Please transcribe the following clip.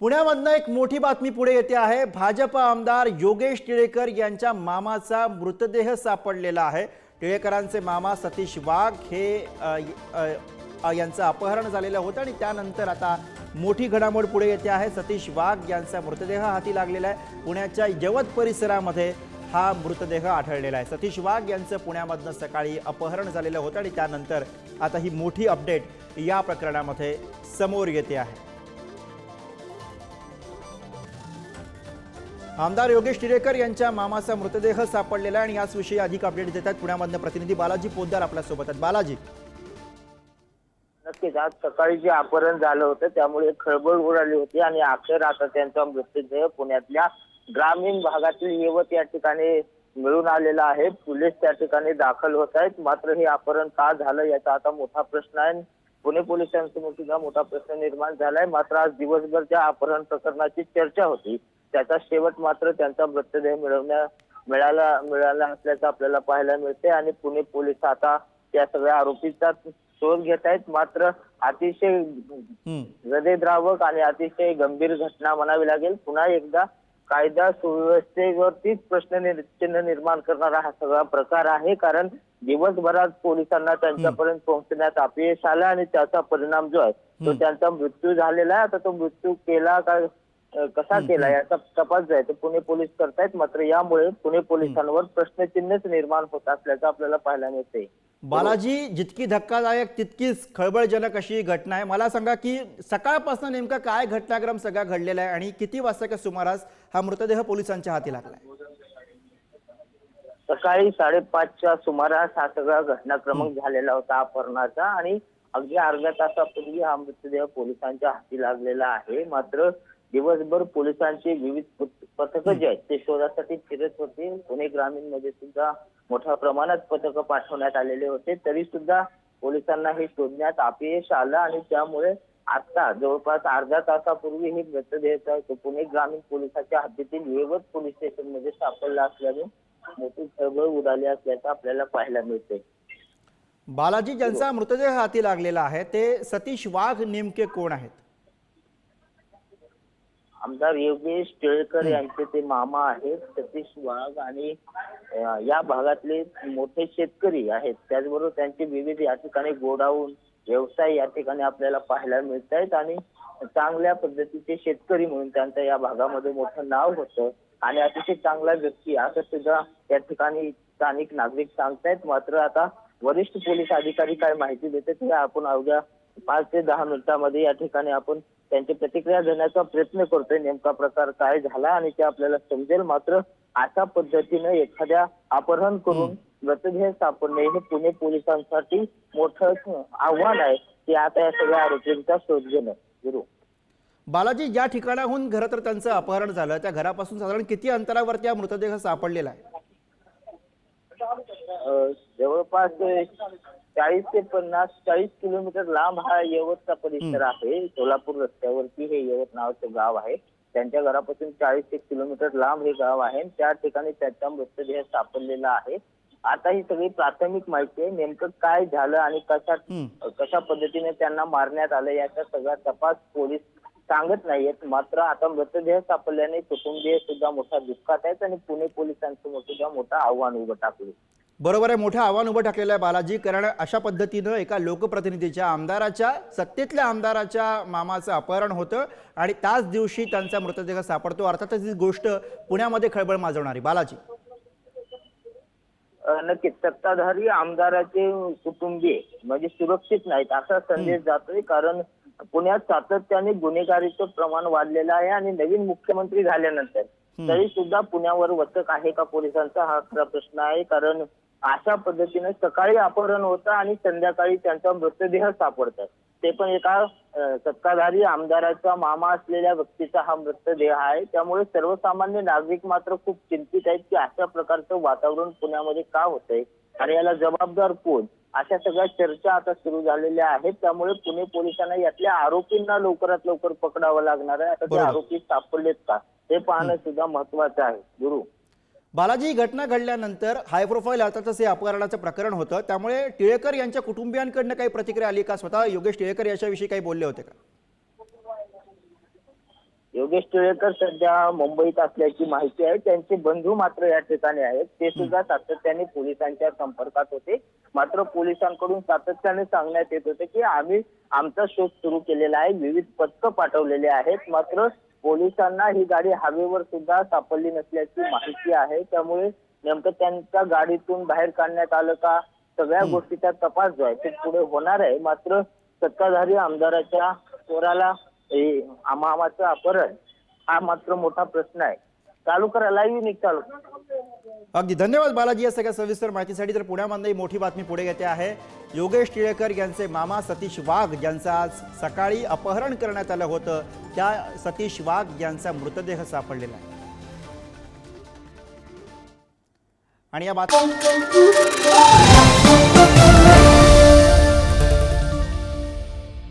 पुण्यामधनं एक मोठी बातमी पुढे येते आहे. भाजप आमदार योगेश टिळेकर यांच्या मामाचा मृतदेह सापडलेला आहे. टिळेकरांचे मामा सतीश वाघ हे यांचं अपहरण झालेलं होतं आणि त्यानंतर आता मोठी घडामोड पुढे येते आहे. सतीश वाघ यांचा मृतदेह हाती लागलेला आहे. पुण्याच्या यवत परिसरामध्ये हा मृतदेह आढळलेला आहे. सतीश वाघ यांचं पुण्यामधनं सकाळी अपहरण झालेलं होतं आणि त्यानंतर आता ही मोठी अपडेट या प्रकरणामध्ये समोर येते आहे. आमदार योगेश टिरेकर यांच्या मामाचा मृतदेह सापडलेला आहे आणि याचविषयी अधिक अपडेट देतात पुण्यामधनं प्रतिनिधी बालाजी पोद्दार आपल्यासोबत आहेत. बालाजी. नक्कीच आज सकाळी जे अपहरण झालं होतं त्यामुळे खळबळ उडाली होती आणि अखेर आता त्यांचा मृतदेह पुण्यातल्या ग्रामीण भागातील यवत या ठिकाणी मिळून आलेला आहे. पोलीस त्या ठिकाणी दाखल होत आहेत. मात्र हे अपहरण का झालं याचा आता मोठा प्रश्न आहे. पुणे पोलिसांसमोर सुद्धा मोठा प्रश्न निर्माण झालाय. मात्र आज दिवसभर त्या अपहरण प्रकरणाची चर्चा होती. त्याचा शेवट मात्र त्यांचा मृतदेह मिळवण्या मिळाला मिळाला असल्याचं आपल्याला पाहायला मिळते आणि पुणे पोलीस आता त्या सगळ्या आरोपीचा शोध घेत आहेत. मात्र अतिशय. हृदयद्रावक आणि अतिशय गंभीर घटना म्हणावी लागेल. पुन्हा एकदा कायदा सुव्यवस्थेवरतीच प्रश्न चिन्ह निर्माण करणारा हा सगळा प्रकार आहे. कारण दिवसभरात पोलिसांना त्यांच्यापर्यंत पोहोचण्यात अपयश आलं आणि त्याचा परिणाम जो आहे तो त्यांचा मृत्यू झालेला आहे. आता तो मृत्यू केला का कसा केला याचा तपास जो आहे तो पुणे पोलीस करतायत. मात्र यामुळे पुणे पोलिसांवर प्रश्नचिन्हच निर्माण होत असल्याचं आपल्याला पाहायला मिळते बालाजी जितकी धक्कादायक तितकीच खळबळजनक अशी ही घटना आहे. मला सांगा की सकाळपासून नेमका काय घटनाक्रम सगळा घडलेला आहे आणि किती वाजताच्या सुमारास हा मृतदेह पोलिसांच्या हाती लागलाय? सकाळी साडेपाचच्या सुमारास हा सगळा घटनाक्रम झालेला होता अपहरणाचा आणि अगदी अर्ध्या तासापूर्वी हा मृतदेह पोलिसांच्या हाती लागलेला आहे. मात्र दिवसभर पोलिसांची विविध पथ- पथकं जी आहेत ते शोधासाठी फिरत होते. पुणे ग्रामीणमध्ये सुद्धा मोठ्या प्रमाणात पथकं पाठवण्यात आलेले होते. तरी सुद्धा पोलिसांना हे शोधण्यात अपयश आलं आणि त्यामुळे आता जवळपास अर्ध्या तासापूर्वी हे मृतदेह पुणे ग्रामीण पोलिसांच्या हद्दीतील येवत पोलीस स्टेशनमध्ये सापडला असल्याने मोठी खळबळ उडाली असल्याचं आपल्याला पाहायला मिळते बालाजी ज्यांचा मृतदेह हाती लागलेला आहे ते सतीश वाघ नेमके कोण आहेत? आमदार योगेश टिळकर यांचे ते मामा आहेत सतीश वाघ आणि या भागातले मोठे शेतकरी आहेत. त्याचबरोबर त्यांचे विविध या ठिकाणी गोडाऊन व्यवसाय या ठिकाणी आपल्याला पाहायला मिळत आहेत आणि चांगल्या पद्धतीचे शेतकरी म्हणून त्यांचं या भागामध्ये मोठं नाव होतं. आणि अतिशय चांगला व्यक्ती असं सुद्धा या ठिकाणी स्थानिक नागरिक सांगतायत. मात्र आता वरिष्ठ पोलीस अधिकारी काय माहिती देतात हे आपण अवघ्या पाच ते दहा मिनिटांमध्ये या ठिकाणी आपण त्यांची प्रतिक्रिया देण्याचा प्रयत्न करतोय. नेमका प्रकार काय झाला आणि ते आपल्याला समजेल. मात्र अशा पद्धतीने एखाद्या अपहरण करून मृतदेह सापडणे हे पुणे पोलिसांसाठी मोठं आव्हान आहे. की आता या सगळ्या आरोपींचा शोध घेणं. गुरु. बालाजी ज्या ठिकाणाहून खरं तर त्यांचं अपहरण झालं त्या घरापासून साधारण किती अंतरावरती हा मृतदेह सापडलेला आहे? जवळपास चाळीस ते पन्नास चाळीस किलोमीटर लांब हा यवतचा परिसर आहे. सोलापूर रस्त्यावरती हे यवत नावाचं गाव आहे. त्यांच्या घरापासून चाळीस एक किलोमीटर लांब हे गाव आहे. त्या ठिकाणी त्याचा मृतदेह सापडलेला आहे. आता ही सगळी प्राथमिक माहिती आहे. नेमकं काय झालं आणि कशा. कशा पद्धतीने त्यांना मारण्यात आलं याचा सगळा तपास पोलीस सांगत नाहीयेत. मात्र आता मृतदेह सापडल्याने कुटुंबीय सुद्धा मोठा दुःखात आहेत आणि पुणे पोलिसांसमोर सुद्धा मोठं आव्हान उभं टाकलं बरोबर आहे मोठं आव्हान उभं टाकलेलं आहे बालाजी. कारण अशा पद्धतीनं एका लोकप्रतिनिधीच्या आमदाराच्या सत्तेतल्या आमदाराच्या मामाचं अपहरण होतं आणि त्याच दिवशी त्यांचा मृतदेह सापडतो. अर्थातच ही गोष्ट पुण्यामध्ये खळबळ माजवणारी. बालाजी. नक्कीच. सत्ताधारी आमदाराचे कुटुंबीय म्हणजे सुरक्षित नाहीत असा संदेश जातोय. कारण पुण्यात सातत्याने गुन्हेगारीचं प्रमाण वाढलेलं आहे आणि नवीन मुख्यमंत्री झाल्यानंतर तरी सुद्धा पुण्यावर वचक आहे का पोलिसांचा? हा खरा प्रश्न आहे. कारण अशा पद्धतीने सकाळी अपहरण होतं आणि संध्याकाळी त्यांचा मृतदेह सापडतात ते पण एका सत्ताधारी आमदाराचा मामा असलेल्या व्यक्तीचा हा मृतदेह आहे. त्यामुळे सर्वसामान्य नागरिक मात्र खूप चिंतित आहेत की अशा प्रकारचं वातावरण पुण्यामध्ये का होतंय आणि याला जबाबदार कोण? अशा सगळ्या चर्चा आता सुरू झालेल्या आहेत. त्यामुळे पुणे पोलिसांना यातल्या आरोपींना लवकरात लवकर पकडावं लागणार आहे. आता ते. आरोपी सापडलेत का? हे पाहणं सुद्धा महत्वाचं आहे. गुरु. बालाजी घटना घडल्यानंतर हाय प्रोफाईल अर्थातच हे अपहरणाचं प्रकरण होतं. त्यामुळे टिळेकर यांच्या कुटुंबियांकडनं काही प्रतिक्रिया आली का? स्वतः योगेश टिळेकर याच्याविषयी काही बोलले होते का? योगेश टिळेकर सध्या मुंबईत असल्याची माहिती आहे. त्यांचे बंधू मात्र या ठिकाणी आहेत. ते सुद्धा सातत्याने पोलिसांच्या संपर्कात होते. मात्र पोलिसांकडून सातत्याने सांगण्यात येत होते की आम्ही आमचा शोध सुरू केलेला आहे. विविध पथकं पाठवलेले आहेत. मात्र पोलिसांना ही गाडी हवेवर सुद्धा सापडली नसल्याची माहिती आहे. त्यामुळे नेमकं त्यांच्या गाडीतून बाहेर काढण्यात आलं का? सगळ्या गोष्टीचा तपास जो आहे ते पुढे होणार आहे. मात्र सत्ताधारी आमदाराच्या पोराला हे मामाचं अपहरण हा मात्र मोठा प्रश्न आहे. चालू करा लाईव्ह चालू. अगदी धन्यवाद बालाजी या सगळ्या सविस्तर माहितीसाठी. तर पुण्यामधली मोठी बातमी पुढे येते आहे. योगेश टिळेकर यांचे मामा सतीश वाघ यांचं आज सकाळी अपहरण करण्यात आलं होतं. त्या सतीश वाघ यांचा मृतदेह सापडलेला आहे. आणि या बातम्या